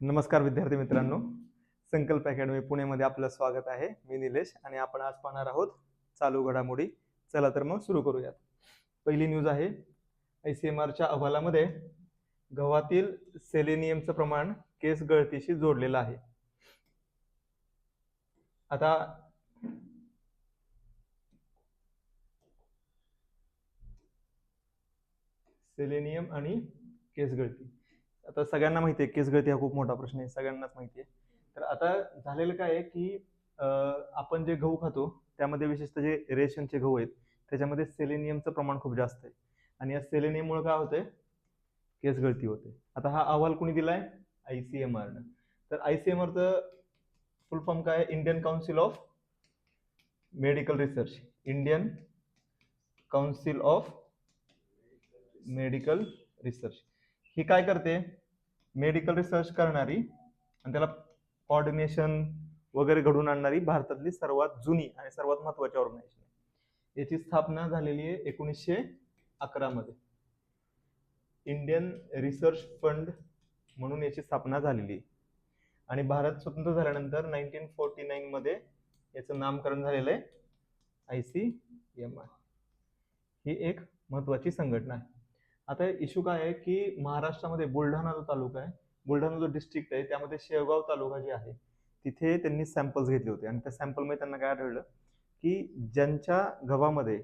नमस्कार विद्यार्थी मित्रांनो. संकल्प अकॅडमी पुणेमध्ये आपलं स्वागत आहे. मी निलेश आणि आपण आज पाहणार आहोत चालू घडामोडी. चला तर मग सुरू करूयात. पहिली न्यूज आहे आय सी एम आरच्या अहवालामध्ये गव्हातील सेलेनियमचं प्रमाण केस गळतीशी जोडलेलं आहे. आता सेलेनियम आणि केस गळती. आता सगळ्यांना माहिती आहे केस गळती हा खूप मोठा प्रश्न आहे सगळ्यांनाच माहिती आहे. तर आता झालेलं काय आहे की आपण जे गहू खातो त्यामध्ये विशेषतः जे रेशनचे गहू आहेत त्याच्यामध्ये सेलेनियमचं प्रमाण खूप जास्त आहे. आणि या सेलेनियममुळे काय होतंय? केस गळती होते. आता हा अहवाल कुणी दिलाय? आय सी एम आरनं तर आय सी एम आरचं फुल फॉर्म काय आहे? Indian council of medical research. Indian council of medical research. ही काय करते? मेडिकल रिसर्च करणारी आणि त्याला कॉर्डिनेशन वगैरे घडून आणणारी भारतातली सर्वात जुनी आणि सर्वात महत्वाची ऑर्गनायझेशन आहे. याची स्थापना झालेली आहे एकोणीसशे अकरामध्ये इंडियन रिसर्च फंड म्हणून याची स्थापना झालेली आहे. आणि भारत स्वतंत्र झाल्यानंतर नाईन्टीन फोर्टी नाईनमध्ये याचं नामकरण झालेलं आहे आय सी एम आय ही एक महत्वाची संघटना आहे. आता इश्यू काय आहे की महाराष्ट्रामध्ये बुलढाणा जो तालुका आहे बुलढाणा जो डिस्ट्रिक्ट आहे त्यामध्ये शेवगाव तालुका जे आहे तिथे त्यांनी सॅम्पल्स घेतले होते. आणि त्या सॅम्पलमध्ये त्यांना काय आढळलं की ज्यांच्या गव्हामध्ये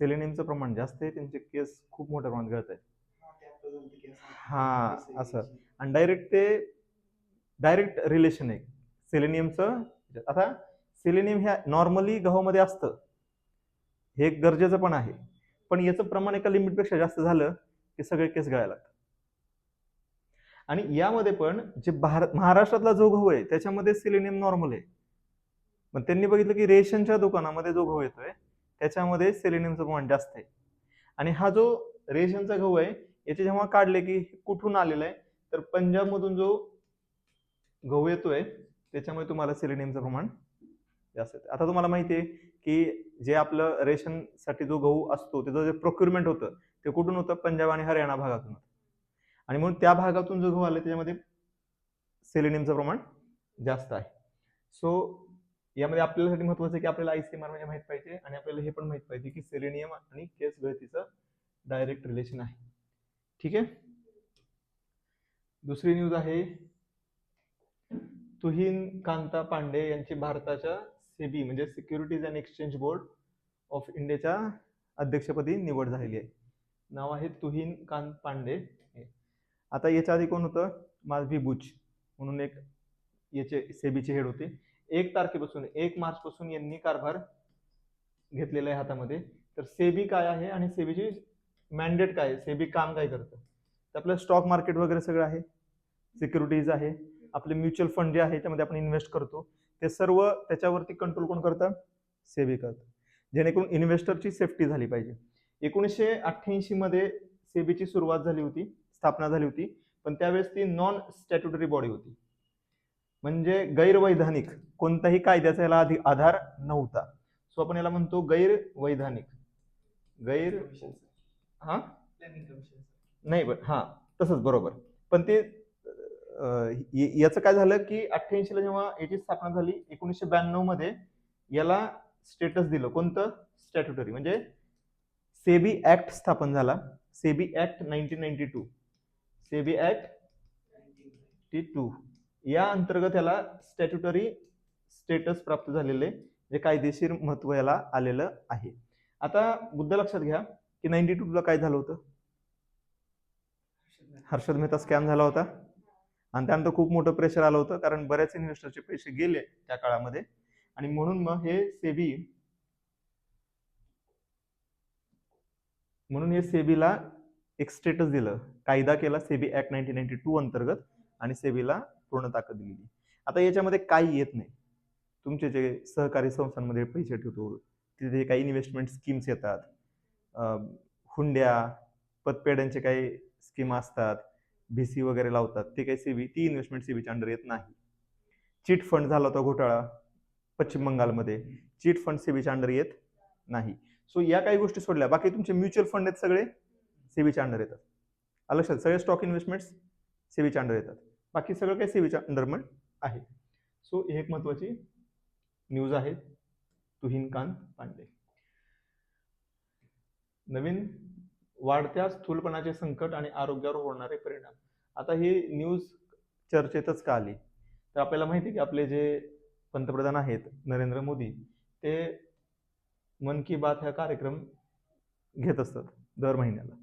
सेलेनियमचं प्रमाण जास्त आहे त्यांचे केस खूप मोठ्या प्रमाणात गळत आहेत. हा, असं. आणि डायरेक्ट ते डायरेक्ट रिलेशन आहे. सेलेनियमचं आता सेलेनियम ह्या नॉर्मली गव्हामध्ये असतं. हे एक गरजेचं पण आहे. पण याचं प्रमाण एका लिमिटपेक्षा जास्त झालं ते सगळे केस गळायला लागतात. आणि यामध्ये पण जे भारत महाराष्ट्रातला जो गहू आहे त्याच्यामध्ये सिलेनियम नॉर्मल आहे. पण त्यांनी बघितलं की रेशनच्या दुकानामध्ये जो गहू येतोय त्याच्यामध्ये सिलेनियमचं प्रमाण जास्त आहे. आणि हा जो रेशनचा गहू आहे याचे जेव्हा काढले की कुठून आलेला आहे तर पंजाबमधून जो गहू येतोय त्याच्यामुळे तुम्हाला सिलेनियमचं प्रमाण जास्त येतं आता तुम्हाला माहिती आहे की जे आपलं रेशनसाठी जो गहू असतो त्याचं जे प्रोक्युरमेंट होतं ते कुठून होतं? पंजाब आणि हरियाणा भागातून आणि म्हणून त्या भागातून जो गहू आला त्याच्यामध्ये सेलेनियमचं प्रमाण जास्त आहे. सो यामध्ये आपल्यासाठी महत्वाचं आहे की आपल्याला आय सी एम आर म्हणजे माहीत पाहिजे आणि आपल्याला हे पण माहीत पाहिजे की सेलेनियम आणि केस गळतीचं डायरेक्ट रिलेशन आहे. ठीक आहे? दुसरी न्यूज आहे तुहीन कांता पांडे यांची भारताच्या सेबी म्हणजे securities and exchange board of इंडियाच्या अध्यक्षपदी निवड झालेली आहे. नाव आहे तुहीन कांत पांडे. हे. आता याच्या आधी कोण होतं? माधवी बुच म्हणून एक याचे सेबीचे हेड होते. एक तारखेपासून एक मार्च पासून यांनी कारभार घेतलेला आहे हातामध्ये. तर सेबी काय आहे आणि सेबीची मॅन्डेट काय आहे? सेबी काम काय करतं? तर आपलं स्टॉक मार्केट वगैरे सगळं आहे. सिक्युरिटीज आहे. आपले म्युच्युअल फंड जे आहे त्यामध्ये आपण इन्व्हेस्ट करतो. ते सर्व त्याच्यावरती कंट्रोल कोण करतं? सेबी करतं. जेणेकरून इन्व्हेस्टरची सेफ्टी झाली पाहिजे. एकोणीसशे अठ्ठ्याऐंशी मध्ये सेबीची सुरुवात झाली होती स्थापना झाली होती पण त्यावेळेस ती नॉन स्टॅट्युटरी बॉडी होती. म्हणजे गैरवैधानिक कोणताही कायद्याचा याला आधी आधार नव्हता. सो आपण याला म्हणतो गैरवैधानिक. गैर हा? नाही पण हा तसंच बरोबर. पण ते याचं काय झालं की अठ्ठ्याऐंशी ला जेव्हा याची स्थापना झाली एकोणीसशे ब्याण्णवमध्ये याला स्टेटस दिलं. कोणतं? स्टॅट्युटरी म्हणजे सेबी ऍक्ट स्थापन झाला. SEBI act nineteen ninety two. SEBI act T two. या अंतर्गत याला स्टॅट्युटरी स्टेटस प्राप्त झालेले जे कायदेशीर महत्त्व याला आलेलं आहे. आता मुद्दा लक्षात घ्या की नाईन्टी टूला काय झालं होतं? हर्षद मेहता स्कॅम झाला होता. आणि त्यानंतर खूप मोठं प्रेशर आलं होतं कारण बऱ्याच इन्व्हेस्टरचे पैसे गेले त्या काळामध्ये. आणि म्हणून मग हे सेबी म्हणून हे सेबीला एक स्टेटस दिलं. कायदा केला SEBI act nineteen ninety two अंतर्गत आणि सेबीला पूर्ण ताकद दिलेली. आता याच्यामध्ये काही येत नाही. तुमचे जे सहकारी संस्थांमध्ये पैसे ठेवतो तिथे काही इन्व्हेस्टमेंट स्कीम्स येतात हुंड्या पतपेढ्यांचे काही स्कीम असतात बी सी वगैरे लावतात ते काही सीबी ती इन्व्हेस्टमेंट सीबीच्या अंडर येत नाही. चिट फंड झाला होता घोटाळा पश्चिम बंगालमध्ये. चिट फंड सीबीच्या अंडर येत नाही. सो या काही गोष्टी सोडल्या. बाकी तुमचे म्युच्युअल फंड आहेत सगळे सेबीच्या अंडर येतात. आलं लक्षात? सगळे स्टॉक इन्व्हेस्टमेंट्स सेबीच्या अंडर येतात. बाकी सगळं काही सेबीच्या अंडरमेंट आहे. सो ही एक महत्वाची न्यूज आहे. तुहिनकांत पांडे. नवीन वाढत्या स्थूलपणाचे संकट आणि आरोग्यावर होणारे परिणाम. आता ही न्यूज चर्चेतच का आली? तर आपल्याला माहिती आहे की आपले जे पंतप्रधान आहेत नरेंद्र मोदी ते मन की बात हा कार्यक्रम घेत असतात दर महिन्याला.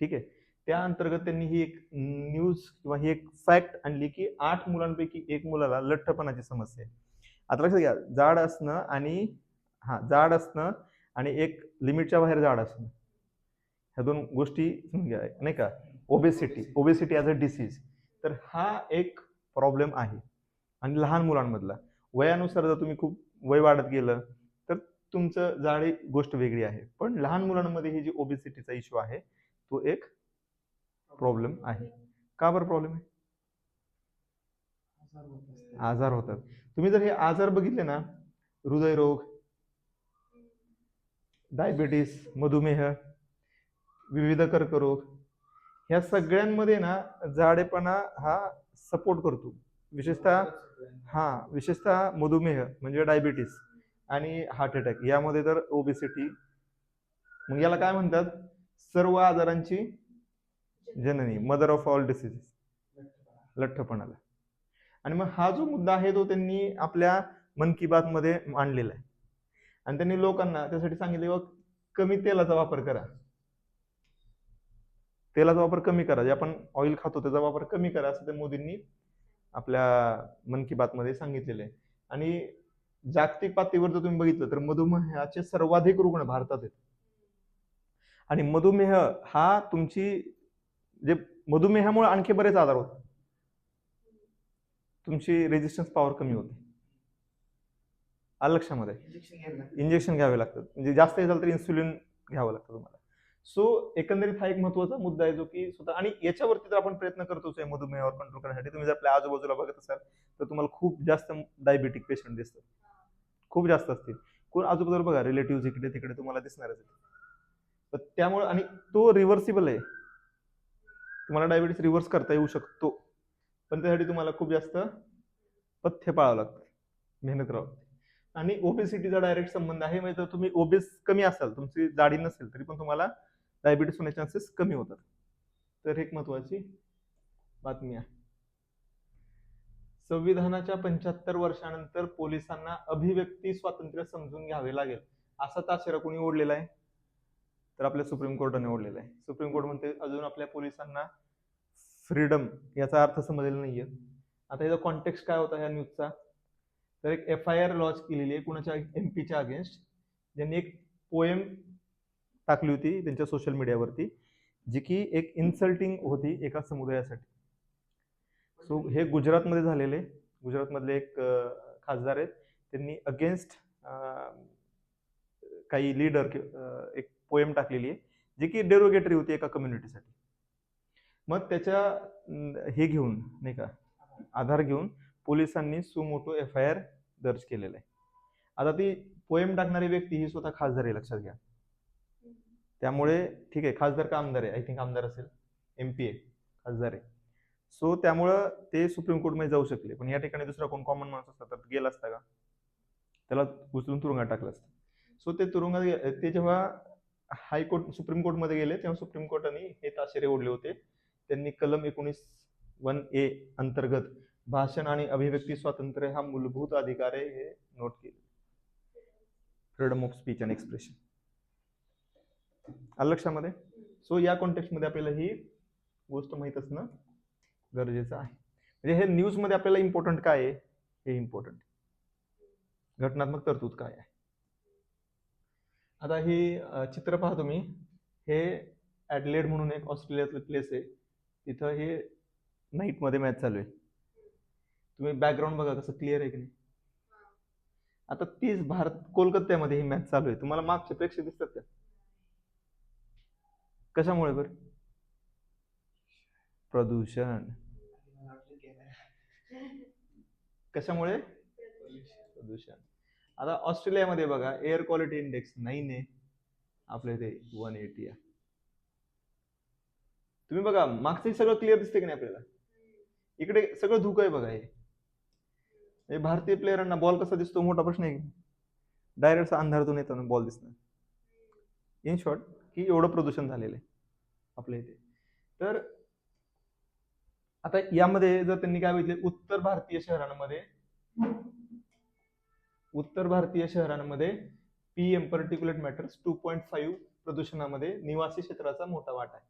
ठीक आहे? त्या अंतर्गत त्यांनी ही एक न्यूज किंवा ही एक फॅक्ट आणली की आठ मुलांपैकी एक मुलाला लठ्ठपणाची समस्या आहे. आता लक्षात घ्या जाड असणं आणि हा जाड असणं आणि एक लिमिटच्या बाहेर जाड असणं. ह्या दोन गोष्टी घ्या नाही का? Obesity obesity as a disease तर हा एक प्रॉब्लेम आहे. आणि लहान मुलांमधला. वयानुसार जर तुम्ही खूप वय वाढत गेलं तुमचं जाडी गोष्ट वेगळी आहे. पण लहान मुलांमध्ये ही जी ओबेसिटीचा इश्यू आहे तो एक प्रॉब्लेम आहे. का बरं प्रॉब्लेम आहे? आजार होतात. तुम्ही जर हे आजार बघितले ना हृदयरोग डायबिटीस मधुमेह विविध कर्करोग ह्या सगळ्यांमध्ये ना जाडेपणा हा सपोर्ट करतो. विशेषतः हा विशेषतः मधुमेह म्हणजे डायबिटीस आणि हार्ट अटॅक यामध्ये तर ओबेसिटी मग याला काय म्हणतात? सर्व आजारांची जननी मदर ऑफ ऑल डिसीजेस लठ्ठपणाला. आणि मग हा जो मुद्दा आहे तो त्यांनी आपल्या मन की बात मध्ये मांडलेला आहे. आणि त्यांनी लोकांना त्यासाठी सांगितले बघ कमी तेलाचा वापर करा. तेलाचा वापर कमी करा. जे आपण ऑइल खातो त्याचा वापर कमी करा असं त्या मोदींनी आपल्या मन की बात मध्ये सांगितलेलं आहे. आणि जागतिक पातळीवर जर तुम्ही बघितलं तर मधुमेहाचे सर्वाधिक रुग्ण भारतात आहेत. आणि मधुमेह हा तुमची जे मधुमेहामुळे आणखी बरेच आजार होतात. तुमची रेजिस्टन्स पॉवर कमी होते. आलं लक्षामध्ये? इंजेक्शन घ्यावे लागतात. म्हणजे जास्त हे झालं तर इन्सुलिन घ्यावं लागतं तुम्हाला. सो एकंदरीत हा एक महत्त्वाचा मुद्दा आहे जो की स्वतः आणि याच्यावरती जर आपण प्रयत्न करतोच आहे मधुमेहावर कंट्रोल करण्यासाठी. तुम्ही जर आपल्या आजूबाजूला बघत असाल तर तुम्हाला खूप जास्त डायबिटिक पेशंट दिसतात. खूप जास्त असतील. कोण आजूबाजूला बघा रिलेटिव्ह इकडे तिकडे तुम्हाला दिसणारच तर त्यामुळे आणि तो रिव्हर्सिबल आहे. तुम्हाला डायबिटीस रिव्हर्स करता येऊ शकतो. पण त्यासाठी तुम्हाला खूप जास्त पथ्य पाळावं लागतं. मेहनत करावं लागते. आणि ओबेसिटीचा डायरेक्ट संबंध आहे. म्हणजे जर तुम्ही ओबेस कमी असाल तुमची जाडी नसेल तरी पण तुम्हाला डायबिटीस होण्याचे चान्सेस कमी होतात. तर एक महत्वाची बातमी आहे. संविधानाच्या पंच्याहत्तर वर्षानंतर पोलिसांना अभिव्यक्ती स्वातंत्र्य समजून घ्यावे लागेल. असा ताशेरा कोणी ओढलेला आहे? तर आपल्या सुप्रीम कोर्टाने ओढलेला आहे. सुप्रीम कोर्ट म्हणते अजून आपल्या पोलिसांना फ्रीडम याचा अर्थ समजलेला नाहीये. आता याचा कॉन्टेक्स्ट काय होता ह्या न्यूजचा तर एक एफ आय आर लॉन्च केलेली आहे कुणाच्या एम पीच्या अगेन्स्ट ज्यांनी एक पोएम टाकली होती त्यांच्या सोशल मीडियावरती जी की एक इन्सल्टिंग होती एका समुदायासाठी. सो हे गुजरातमध्ये झालेले गुजरातमधले एक खासदार आहेत. त्यांनी अगेन्स्ट काही लीडर एक पोएम टाकलेली आहे जी की डेरोगेटरी होती एका कम्युनिटीसाठी मग त्याच्या हे घेऊन नाही का आधार घेऊन पोलिसांनी सुमोटो एफ आय आर दर्ज केलेला आहे. आता ती पोएम टाकणारी व्यक्ती ही स्वतः खासदार आहे लक्षात घ्या. त्यामुळे ठीक आहे खासदार का आमदार आहे? आय थिंक आमदार असेल. एम पी आहे खासदार आहे. सो त्यामुळं ते सुप्रीम कोर्टमध्ये जाऊ शकले. पण या ठिकाणी दुसरा कोण कॉमन माणूस असता तर गेला असता का? त्याला उचलून तुरुंगात टाकलं असतं. सो ते तुरुंगात गे- ते जेव्हा हायकोर्ट सुप्रीम कोर्टमध्ये गेले तेव्हा सुप्रीम कोर्टाने हे ताशेरे ओढले होते. त्यांनी कलम एकोणीस वन ए अंतर्गत भाषण आणि अभिव्यक्ती स्वातंत्र्य हा मूलभूत अधिकार आहे हे नोट केले. Freedom of speech and expression आलं लक्षामध्ये? सो या कॉन्टेक्स्टमध्ये आपल्याला ही गोष्ट माहीत असणं गरजेचं आहे. म्हणजे हे न्यूजमध्ये आपल्याला इम्पॉर्टंट काय आहे? हे इम्पॉर्टंट घटनात्मक तरतूद काय आहे? आता ही चित्र पहा तुम्ही. हे ॲडलेड म्हणून एक ऑस्ट्रेलियातलं प्लेस आहे. तिथं हे नाईटमध्ये मॅच चालू आहे. तुम्ही बॅकग्राऊंड बघा कसं क्लिअर आहे की नाही. आता तीच भारत कोलकात्यामध्ये ही मॅच चालू आहे. तुम्हाला मागचे प्रेक्षक दिसतात का? कशामुळे बरं? प्रदूषण. कशामुळे? प्रदूषण. आता ऑस्ट्रेलियामध्ये बघा एअर क्वालिटी इंडेक्स नाईन आहे. आपल्या इथे वन एटी आहे. तुम्ही बघा मागचं सगळं क्लिअर दिसते की नाही आपल्याला? इकडे सगळं धुकं आहे बघा हे. भारतीय प्लेयरांना बॉल कसा दिसतो मोठा प्रश्न आहे डायरेक्ट अंधारातून येताना बॉल दिसणार. इन शॉर्ट की एवढं प्रदूषण झालेलं आहे आपल्या इथे. तर आता यामध्ये जर त्यांनी काय बघितले उत्तर भारतीय शहरांमध्ये उत्तर भारतीय शहरांमध्ये PM particulate matters two point five प्रदूषणामध्ये निवासी क्षेत्राचा मोठा वाटा आहे.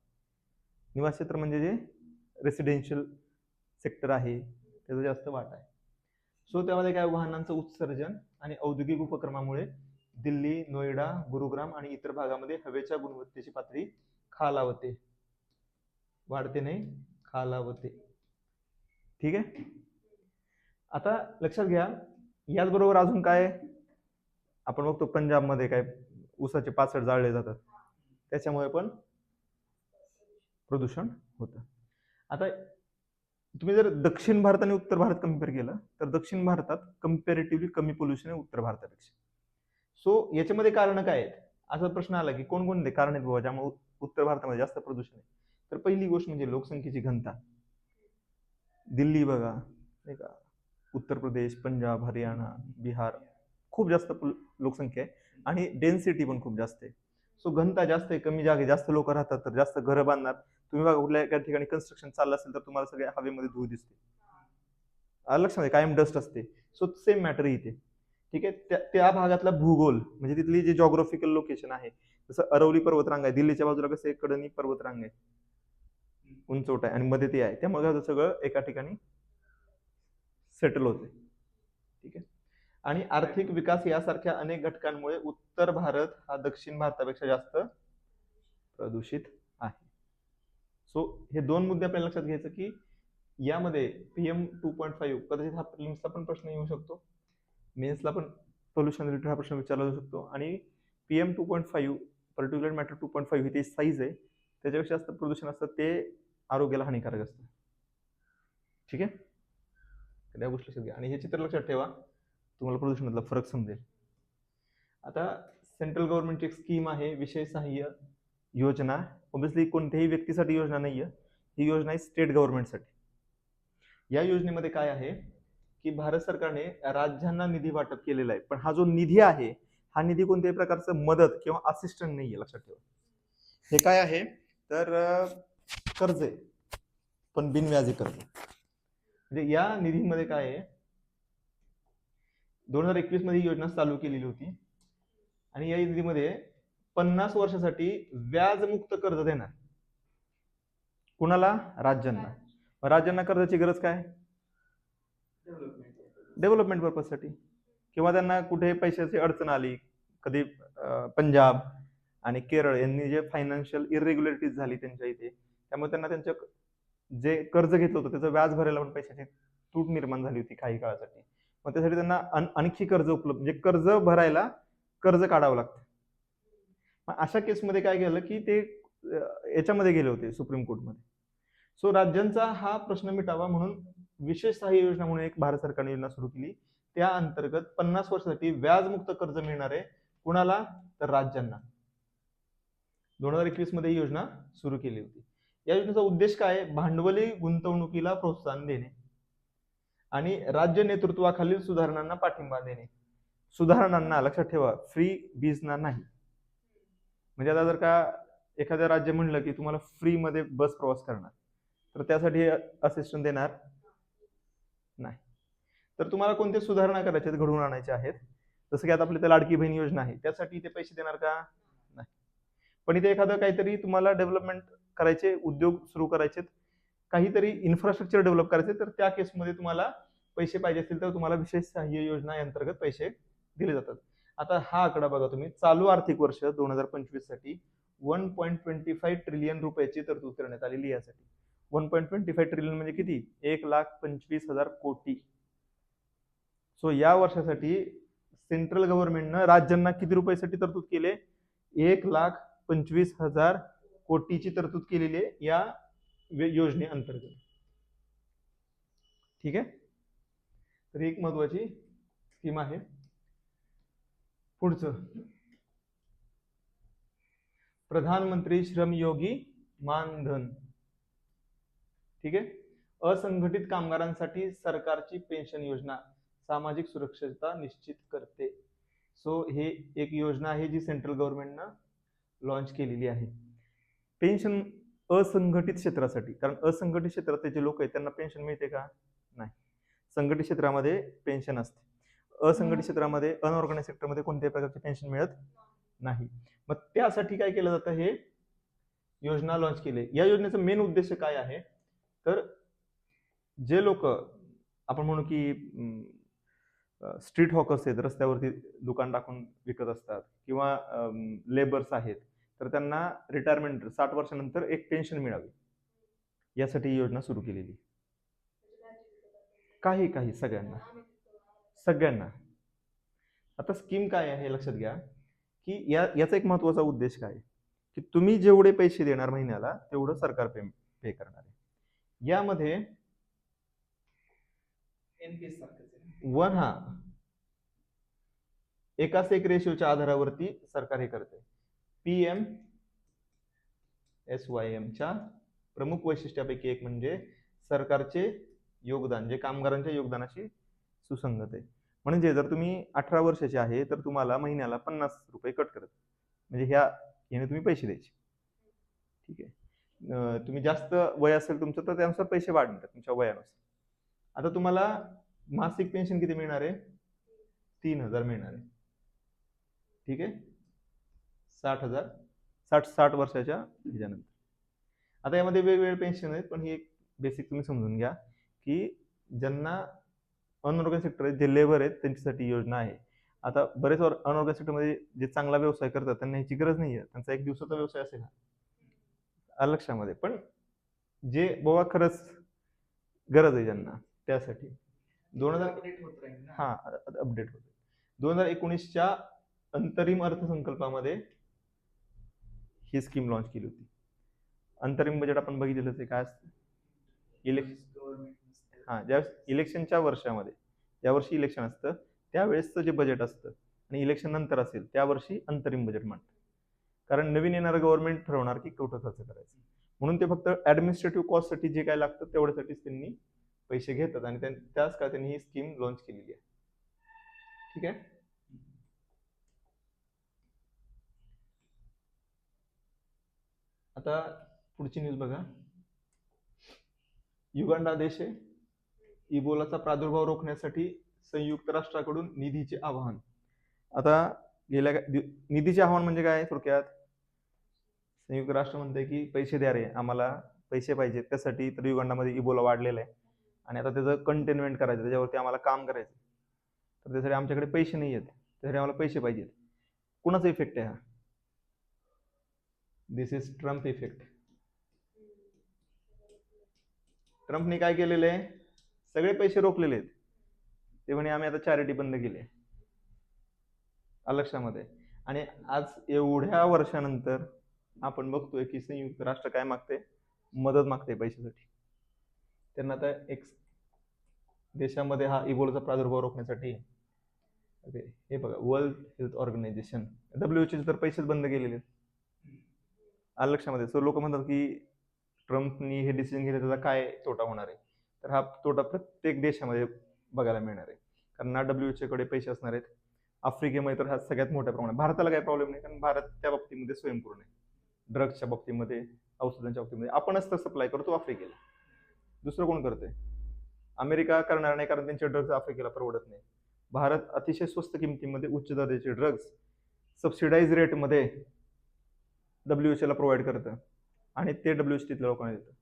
निवासी क्षेत्र म्हणजे जे? रेसिडेन्शियल सेक्टर आहे. त्याचा जास्त वाटा आहे. सो त्यामध्ये काय? वाहनांचं उत्सर्जन आणि औद्योगिक उपक्रमामुळे दिल्ली नोएडा गुरुग्राम आणि इतर भागामध्ये हवेच्या गुणवत्तेची पातळी खालावते. वाढते नाही खालावते. ठीक आहे? आता लक्षात घ्या याचबरोबर अजून काय आपण बघतो पंजाबमध्ये काय ऊसाचे पाचड जाळले जातात. त्याच्यामुळे पण प्रदूषण होतं. आता तुम्ही जर दक्षिण भारत आणि उत्तर भारत कंपेअर केलं तर दक्षिण भारतात कम्पॅरेटिव्हली कमी पोल्युशन आहे उत्तर भारतापेक्षा. सो याच्यामध्ये कारण काय आहेत? असा प्रश्न आला की कोणकोणते कारण आहेत बाबा ज्यामुळे उत्तर भारतामध्ये जास्त प्रदूषण आहे? तर पहिली गोष्ट म्हणजे लोकसंख्येची घनता. दिल्ली बघा नाही का? उत्तर प्रदेश पंजाब हरियाणा बिहार खूप जास्त लोकसंख्या आहे आणि डेन्सिटी पण खूप जास्त आहे. सो घनता जास्त आहे कमी जागे जास्त लोक राहतात तर जास्त घरं बांधणार. तुम्ही बघा कुठल्या एका ठिकाणी कन्स्ट्रक्शन चाललं असेल तर तुम्हाला सगळ्या हवेमध्ये धूळ दिसते. आलं लक्षात कायम डस्ट असते. सो सेम मॅटर इथे. ठीक आहे? त्या त्या भागातला भूगोल म्हणजे तिथली जी जॉग्राफिकल लोकेशन आहे जसं अरवली पर्वतरांग आहे दिल्लीच्या बाजूला कसं कडनी पर्वतरांग आहे. उंचवट आहे आणि मध्ये ते आहे. त्यामुळे सगळं एका ठिकाणी सेटल होते. ठीक आहे? आणि आर्थिक विकास यासारख्या अनेक घटकांमुळे उत्तर भारत हा दक्षिण भारतापेक्षा जास्त प्रदूषित आहे. सो हे दोन मुद्दे आपल्याला लक्षात घ्यायचं की यामध्ये पीएम टू पॉईंट फाईव्ह कदाचित हा प्रिलिम्सला पण प्रश्न येऊ शकतो. मेन्सला पण पोल्युशन रिलेटेड हा प्रश्न विचारला जाऊ शकतो. आणि PM two point five particular matter two point five ही ते साईज आहे. त्याच्यापेक्षा जास्त प्रदूषण असतं ते आरोग्याला हानिकारक असतं. ठीक आहे? तर या गोष्टी लक्षात घ्या. आणि हे चित्र लक्षात ठेवा. तुम्हाला प्रदूषणातला फरक समजेल. आता सेंट्रल गव्हर्नमेंटची एक स्कीम आहे विषय सहाय्य योजना. ऑब्विसली कोणत्याही व्यक्तीसाठी योजना नाही आहे ही योजना आहे स्टेट गव्हर्नमेंटसाठी या योजनेमध्ये काय आहे? की भारत सरकारने राज्यांना निधी वाटप केलेला आहे. पण हा जो निधी आहे हा निधी कोणत्याही प्रकारचं मदत किंवा असिस्टंट नाही आहे लक्षात ठेवा. हे काय आहे? तर कर्ज. आहे पण बिनव्याजी कर्ज. म्हणजे या निधीमध्ये काय आहे? दोन हजार एकवीसमध्ये ही योजना चालू केलेली होती. आणि या निधीमध्ये पन्नास वर्षासाठी व्याजमुक्त कर्ज देणार. कुणाला? राज्यांना. राज्यांना कर्जाची गरज काय? डेव्हलपमेंट पर्पजसाठी. किंवा त्यांना कुठे पैशाची अडचण आली कधी पंजाब आणि केरळ यांनी जे फायनान्शियल इरेग्युलरिटीज झाली त्यांच्या इथे त्यामुळे त्यांना त्यांच्या जे कर्ज घेतलं होतं त्याचं व्याज भरायला पण पैशाची तूट निर्माण झाली होती काही काळासाठी. मग त्यासाठी त्यांना आणखी कर्ज उपलब्ध म्हणजे कर्ज भरायला कर्ज काढावं लागतं. मग अशा केसमध्ये काय केलं की ते याच्यामध्ये गेले होते सुप्रीम कोर्टमध्ये. सो राज्यांचा हा प्रश्न मिटावा म्हणून विशेष सहाय्य योजना म्हणून एक भारत सरकारने योजना सुरू केली. त्या अंतर्गत पन्नास वर्षासाठी व्याजमुक्त कर्ज मिळणार आहे कुणाला? तर राज्यांना. दोन हजार एकवीसमध्ये ही योजना सुरू केली होती. या योजनेचा उद्देश काय? आहे? भांडवली गुंतवणुकीला प्रोत्साहन देणे आणि राज्य नेतृत्वाखालील सुधारणांना पाठिंबा देणे. सुधारणांना लक्षात ठेवा फ्री बीजना नाही. म्हणजे आता जर का एखाद्या राज्य म्हणलं की तुम्हाला फ्री मध्ये बस प्रवास करणार तर त्यासाठी असिस्टंट देणार नाही. तर तुम्हाला कोणते सुधारणा करायचे घडवून आणायचे आहेत? जसं की आता आपली त्या लाडकी बहीण योजना आहे त्यासाठी ते पैसे देणार का? पण इथे एखादं काहीतरी तुम्हाला डेव्हलपमेंट करायचे उद्योग सुरू करायचे काहीतरी इन्फ्रास्ट्रक्चर डेव्हलप करायचे तर त्या केसमध्ये तुम्हाला पैसे पाहिजे असतील तर तुम्हाला विशेष सहाय्य योजना अंतर्गत पैसे दिले जातात. आता हा आकडा बघा तुम्ही. चालू आर्थिक वर्ष दोन हजार पंचवीससाठी one point twenty five trillion रुपयाची तरतूद करण्यात आलेली यासाठी. One point twenty five trillion म्हणजे किती? एक लाख पंचवीस हजार कोटी. सो या वर्षासाठी सेंट्रल गव्हर्नमेंटनं राज्यांना किती रुपयासाठी तरतूद केले? एक लाख पंचवीस हजार कोटीची तरतूद केलेली आहे या योजनेअंतर्गत ठीक आहे? तर एक महत्वाची स्कीम आहे. पुढचं. प्रधानमंत्री श्रम योगी मानधन ठीक आहे? असंघटित कामगारांसाठी सरकारची पेन्शन योजना सामाजिक सुरक्षितता निश्चित करते. सो हे एक योजना आहे जी सेंट्रल गव्हर्नमेंटनं लॉन्च केलेली आहे. पेन्शन असंघटित क्षेत्रासाठी कारण असंघटित क्षेत्रातले जे लोक आहेत त्यांना पेन्शन मिळते का? नाही. संघटित क्षेत्रामध्ये पेन्शन असते. असंघटित क्षेत्रामध्ये अनऑर्गनाइज सेक्टरमध्ये कोणत्याही प्रकारचे पेन्शन मिळत नाही. मग त्यासाठी काय केलं जातं हे? योजना लॉन्च केली. या योजनेचा मेन उद्देश काय आहे? तर जे लोक आपण म्हणू की स्ट्रीट हॉकर्स आहेत रस्त्यावरती दुकान टाकून विकत असतात किंवा लेबर्स आहेत तर त्यांना रिटायरमेंट साठ वर्षानंतर एक पेन्शन मिळावी. यासाठी ही योजना सुरू केलेली. काही काही सगळ्यांना. सगळ्यांना. आता स्कीम काय आहे हे लक्षात घ्या की या याचा एक महत्त्वाचा उद्देश काय? आहे? की तुम्ही जेवढे पैसे देणार महिन्याला तेवढं सरकार पे पे करणार आहे. यामध्ये एनपीएस वन हा. एकाच एक रेशिओच्या आधारावरती सरकार हे करते पी एम एस वाय एमच्या प्रमुख वैशिष्ट्यापैकी एक म्हणजे सरकारचे योगदान जे कामगारांच्या योगदानाशी सुसंगत आहे. म्हणजे जर तुम्ही अठरा वर्षाचे आहे तर तुम्हाला महिन्याला पन्नास रुपये कट करत. म्हणजे ह्या याने तुम्ही पैसे द्यायचे. ठीक आहे? तुम्ही जास्त वय असेल तुमचं तर त्यानुसार पैसे वाढणार तुमच्या वयानुसार. आता तुम्हाला मासिक पेन्शन किती मिळणार आहे? तीन हजार मिळणार आहे. ठीक आहे? साठ हजार. साठ साठ वर्षाच्या ह्याच्यानंतर. आता यामध्ये वेगवेगळे पेन्शन आहेत पण ही एक बेसिक तुम्ही समजून घ्या की ज्यांना अनऑर्गन सेक्टर आहे जे लेबर आहेत त्यांच्यासाठी योजना आहे. आता बरेच अनऑर्गन सेक्टरमध्ये जे चांगला व्यवसाय करतात त्यांना ह्याची गरज नाही आहे त्यांचा एक दिवसाचा व्यवसाय असेल हा. लक्षामध्ये. पण जे बाबा खरंच गरज आहे ज्यांना त्यासाठी. दोन हजार हा अपडेट होते दोन हजार एकोणीसच्या अंतरिम अर्थसंकल्पामध्ये ही स्कीम लॉन्च केली होती. अंतरिम बजेट आपण बघितलेलंच आहे काय असतं? इलेक्शन हा ज्यावेळेस इलेक्शनच्या वर्षामध्ये ज्या वर्षी इलेक्शन असतं त्यावेळेसचं जे बजेट असतं आणि इलेक्शन नंतर असेल त्या वर्षी अंतरिम बजेट म्हणतात कारण नवीन येणारं गव्हर्नमेंट ठरवणार की कुठं खर्च करायचं. म्हणून ते फक्त ऍडमिनिस्ट्रेटिव्ह कॉस्टसाठी जे काय लागतं तेवढ्यासाठीच त्यांनी पैसे घेतात आणि त्याच का त्यांनी ही स्कीम लॉन्च केलेली आहे. ठीक आहे? आता पुढची न्यूज बघा. युगांडा देश आहे इबोलाचा प्रादुर्भाव रोखण्यासाठी संयुक्त राष्ट्राकडून निधीचे आवाहन. आता गेल्या निधीचे आवाहन म्हणजे काय थोडक्यात? संयुक्त राष्ट्र म्हणते की पैसे द्या रे आम्हाला पैसे पाहिजेत त्यासाठी तर युगांडामध्ये इबोला वाढलेला आहे. आणि आता त्याचं कंटेनमेंट करायचं त्याच्यावरती आम्हाला काम करायचं. तर त्यासाठी आमच्याकडे पैसे नाही आहेत. त्यासाठी आम्हाला पैसे पाहिजेत. कुणाचा इफेक्ट आहे हा? दिस इज ट्रम्प इफेक्ट ट्रम्पने काय केलेलं आहे? सगळे पैसे रोखलेले आहेत. ते म्हणे आम्ही आता चॅरिटी बंद केली आहे. लक्षामध्ये आणि आज एवढ्या वर्षानंतर आपण बघतोय की संयुक्त राष्ट्र काय मागते मदत मागते पैशासाठी. त्यांना आता एक देशामध्ये हा इबोलाचा प्रादुर्भाव रोखण्यासाठी ओके हे बघा world health organization W H तर पैसेच बंद केलेले आहेत. आलं लक्षामध्ये? सो लोक म्हणतात की ट्रम्पनी हे डिसिजन घेतलं त्याचा काय तोटा होणार आहे? तर हा तोटा प्रत्येक देशामध्ये बघायला मिळणार आहे. कारण ना डब्ल्यू एच पैसे असणार आहेत. आफ्रिकेमध्ये तर हा सगळ्यात मोठ्या प्रमाणात भारताला काही प्रॉब्लेम नाही कारण भारत त्या बाबतीमध्ये स्वयंपूर्ण आहे. ड्रग्सच्या बाबतीमध्ये औषधांच्या बाबतीमध्ये आपणच तर सप्लाय करतो आफ्रिकेला. दुसरं कोण करते अमेरिका करणार नाही कारण त्यांचे ड्रग्ज आफ्रिकेला परवडत नाही. भारत अतिशय स्वस्त किमतीमध्ये उच्च दर्जाचे ड्रग्ज सबसिडाईज रेटमध्ये डब्ल्यू एच ला प्रोव्हाइड करतं. आणि ते डब्ल्यू एच तिथल्या लोकांना देतं.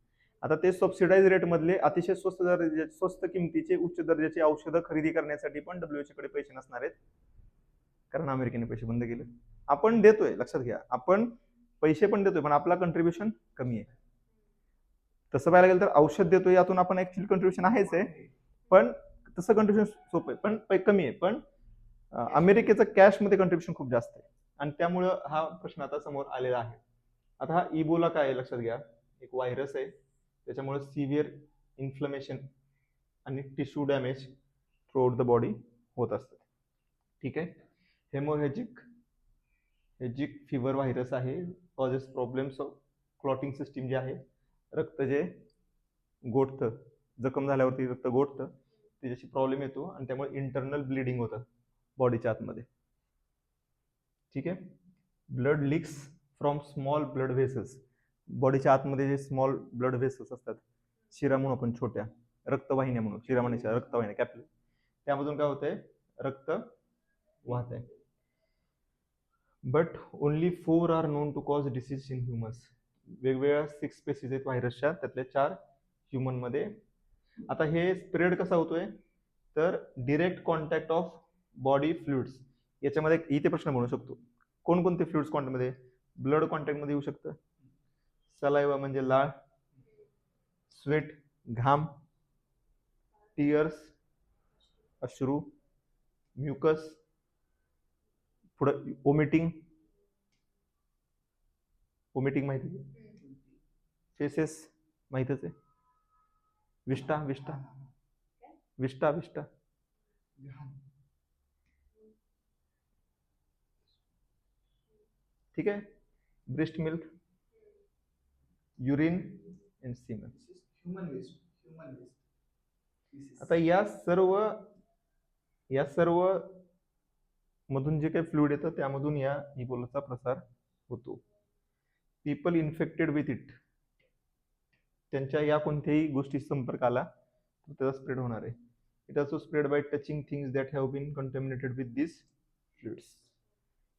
आता ते सबसिडाईज रेटमधले अतिशय स्वस्त दर्जा स्वस्त किमतीचे उच्च दर्जाचे औषधं खरेदी करण्यासाठी पण डब्ल्यू एच कडे पैसे नसणार आहेत. कारण अमेरिकेने पैसे बंद केले आपण देतोय लक्षात घ्या. आपण पैसे पण देतोय पण आपला कंट्रीब्युशन कमी आहे. तसं पाहायला गेलं तर औषध देतो यातून आपण ऍक्च्युअली कंट्रीब्युशन आहेच आहे. पण तसं कंट्रीब्युशन सोपं आहे. पण पै- कमी आहे. पण अमेरिकेचं कॅशमध्ये कंट्रीब्युशन खूप जास्त आहे. आणि त्यामुळं हा प्रश्न आता समोर आलेला आहे. आता हा इबोला काय आहे लक्षात घ्या. एक व्हायरस आहे. त्याच्यामुळे सिव्हिअर इन्फ्लमेशन आणि tissue damage throughout the body होत असतात ठीक आहे? हेमोहेजिक हेजिक फिवर व्हायरस आहे. Causes problems of clotting system जे आहे रक्त जे गोठतं जखम झाल्यावरती रक्त गोठतं त्याच्याशी प्रॉब्लेम येतो आणि त्यामुळे इंटरनल ब्लिडिंग होतं बॉडीच्या आतमध्ये. ठीक आहे? Blood leaks from small blood vessels बॉडीच्या आतमध्ये जे स्मॉल ब्लड व्हेसल्स असतात शिरा म्हणून आपण छोट्या रक्तवाहिन्या म्हणून शिरा म्हणायच्या रक्तवाहिन्या कॅपल त्यामधून काय होतंय? रक्त वाहत आहे but only four are known to cause disease in humans वेगवेगळ्या सिक्स स्पेसिस आहेत व्हायरसच्या त्यातल्या चार ह्युमनमध्ये आता हे स्प्रेड कसा होतोय? तर direct contact of body fluids याच्यामध्ये इथे प्रश्न म्हणू शकतो. कोणकोणते फ्लुइड्स कॉन्टॅक्टमध्ये ब्लड कॉन्टॅक्टमध्ये येऊ शकतं. सलायवा म्हणजे लाळ. स्वेट घाम. टियर्स अश्रू. म्युकस पुढं ओमिटिंग ओमिटिंग माहिती फेसेस माहितच आहे. विष्टा विष्टा. विष्टा विष्टा. ठीक आहे? Breast milk urine and semen आता या सर्व या सर्व मधून जे काही फ्लुइड येतं त्यामधून या निबोलाचा प्रसार होतो. पीपल इन्फेक्टेड विथ इट त्यांच्या या कोणत्याही गोष्टी संपर्क आला तर त्याचा स्प्रेड होणार आहे. It also spread by touching things that have been contaminated with this fluids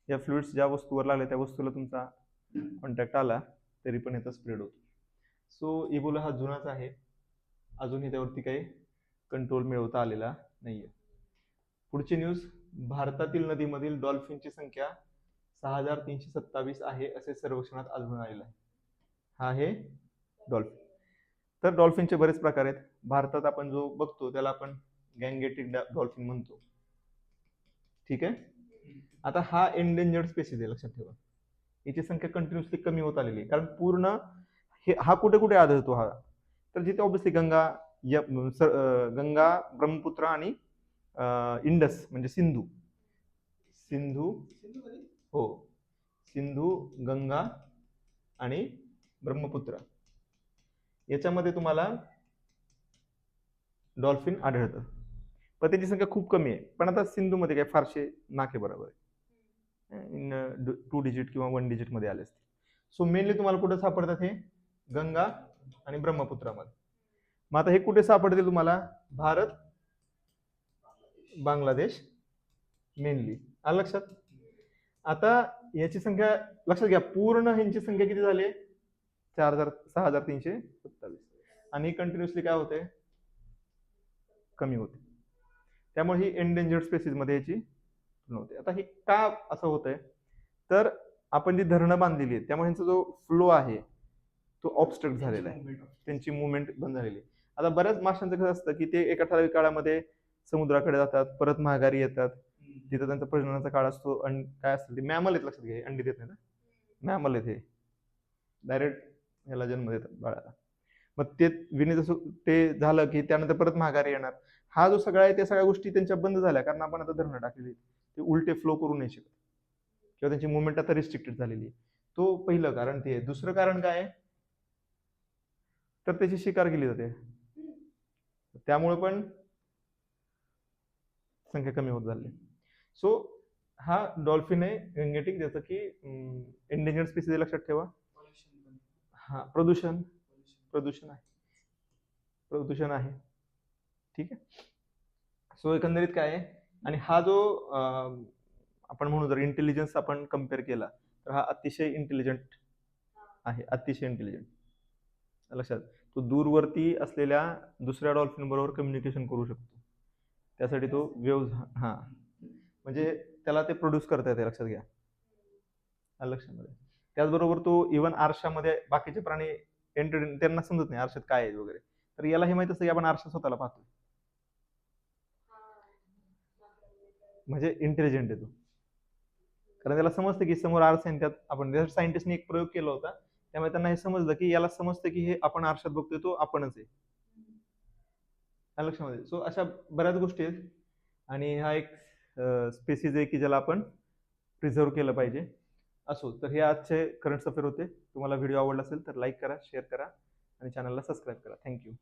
या फ्लुइड्स ज्या वस्तूवर लागल्या त्या वस्तूला तुमचा कॉन्टॅक्ट आला तरी पण याचा स्प्रेड होतो. सो इबोला हा जुनाच आहे. अजूनही त्यावरती काही कंट्रोल मिळवता आलेला नाही आहे पुढची न्यूज भारतातील नदीमधील डॉल्फिनची संख्या सहा हजार तीनशे सत्तावीस आहे असे सर्वेक्षणात आढळून आलेलं आहे. हा आहे डॉल्फिन तर डॉल्फिनचे बरेच प्रकार आहेत. भारतात आपण जो बघतो त्याला आपण गँगेटिक डॉल्फिन म्हणतो. ठीक आहे? आता हा एंडेंजर्ड स्पेसिस आहे लक्षात ठेवा. याची संख्या कंटिन्युअसली कमी होत आलेली आहे. कारण पूर्ण हे हा कुठे कुठे आढळतो हा? तर जिथे ऑब्विसली गंगा य गंगा ब्रह्मपुत्र आणि इंडस म्हणजे सिंधू. सिंधू हो. सिंधू गंगा आणि ब्रह्मपुत्र. याच्यामध्ये तुम्हाला डॉल्फिन आढळतं. पण त्याची संख्या खूप कमी आहे. पण आता सिंधूमध्ये काय फारसे नाके बरोबर आहे. इन टू डिजिट किंवा वन डिजिटमध्ये आले असते सो मेनली तुम्हाला कुठे सापडतात हे? गंगा आणि ब्रह्मपुत्रामध्ये. मग आता हे कुठे सापडतील तुम्हाला? भारत बांगलादेश मेनली आलं लक्षात? आता याची संख्या लक्षात घ्या पूर्ण ह्यांची संख्या किती झाली चार हजार सहा हजार तीनशे आणि कंटिन्युअसली काय होते? कमी होते. त्यामुळे ही एंडेंजर्ड स्पेसिसमध्ये याची नव्हते आता हे का असं होतंय? तर आपण जी धरणं बांधलेली आहेत त्यामुळे ह्यांचा जो फ्लो आहे तो ऑबस्ट्रक्ट झालेला आहे. त्यांची मुवमेंट बंद झालेली. आता बऱ्याच माशांचं कसं असतं की ते एका ठराविक काळामध्ये समुद्राकडे जातात परत महागारी येतात. तिथं त्यांचा प्रजननाचा काळ असतो आणि काय असतं ते? मॅमल आहेत लक्षात घ्या अंडी देत नाही ना? मॅमल आहेत हे. डायरेक्ट ह्याला जन्म देतात बाळाला. मग ते विने जसं ते झालं की त्यानंतर परत महागारी येणार. हा जो सगळा आहे त्या सगळ्या गोष्टी त्यांच्या बंद झाल्या. कारण आपण आता धरणं टाकलेली. ते उलटे फ्लो करू नाही शकत. किंवा त्यांची मुवमेंट आता रिस्ट्रिक्टेड झालेली आहे. तो पहिलं कारण ते आहे. दुसरं कारण काय आहे? तर त्याची शिकार केली जाते. त्यामुळे पण संख्या कमी होत झाली सो हा डॉल्फिन आहे गंगेटिक ज्याचं की एंडेंजर्ड स्पीसीज लक्षात ठेवा. हा प्रदूषण. प्रदूषण आहे. प्रदूषण आहे. ठीक आहे? सो एकंदरीत काय आहे? आणि हा जो आपण म्हणू जर इंटेलिजन्स आपण कंपेअर केला तर हा अतिशय इंटेलिजंट आहे. अतिशय इंटेलिजंट लक्षात. तो दूरवरती असलेल्या दुसऱ्या डॉल्फिन बरोबर कम्युनिकेशन करू शकतो. त्यासाठी तो वेव्ह हा. म्हणजे त्याला ते प्रोड्यूस करता येते. लक्षात घ्या. लक्षामध्ये त्याचबरोबर तो इवन आरशामध्ये बाकीचे प्राणी एंटरटेन त्यांना समजत नाही आरशात काय आहे वगैरे. तर याला हे माहीत असतं की आपण आरशात स्वतःला पाहतो म्हणजे इंटेलिजंट आहे तो. कारण त्याला समजतं की समोर आरसा आहे त्यात आपण सायंटिस्टने एक प्रयोग केला होता त्यामुळे त्यांना हे समजलं की याला समजतं की हे आपण आरशात बघतोय तो आपणच आहे. लक्षामध्ये. सो अशा बऱ्याच गोष्टी आहेत. आणि हा एक स्पेसिस आहे की ज्याला आपण प्रिझर्व केलं पाहिजे. असो तर हे आजचे करंट अफेअर होते. तुम्हाला व्हिडिओ आवडला असेल तर लाईक करा शेअर करा आणि चॅनलला सबस्क्राईब करा. थँक्यू.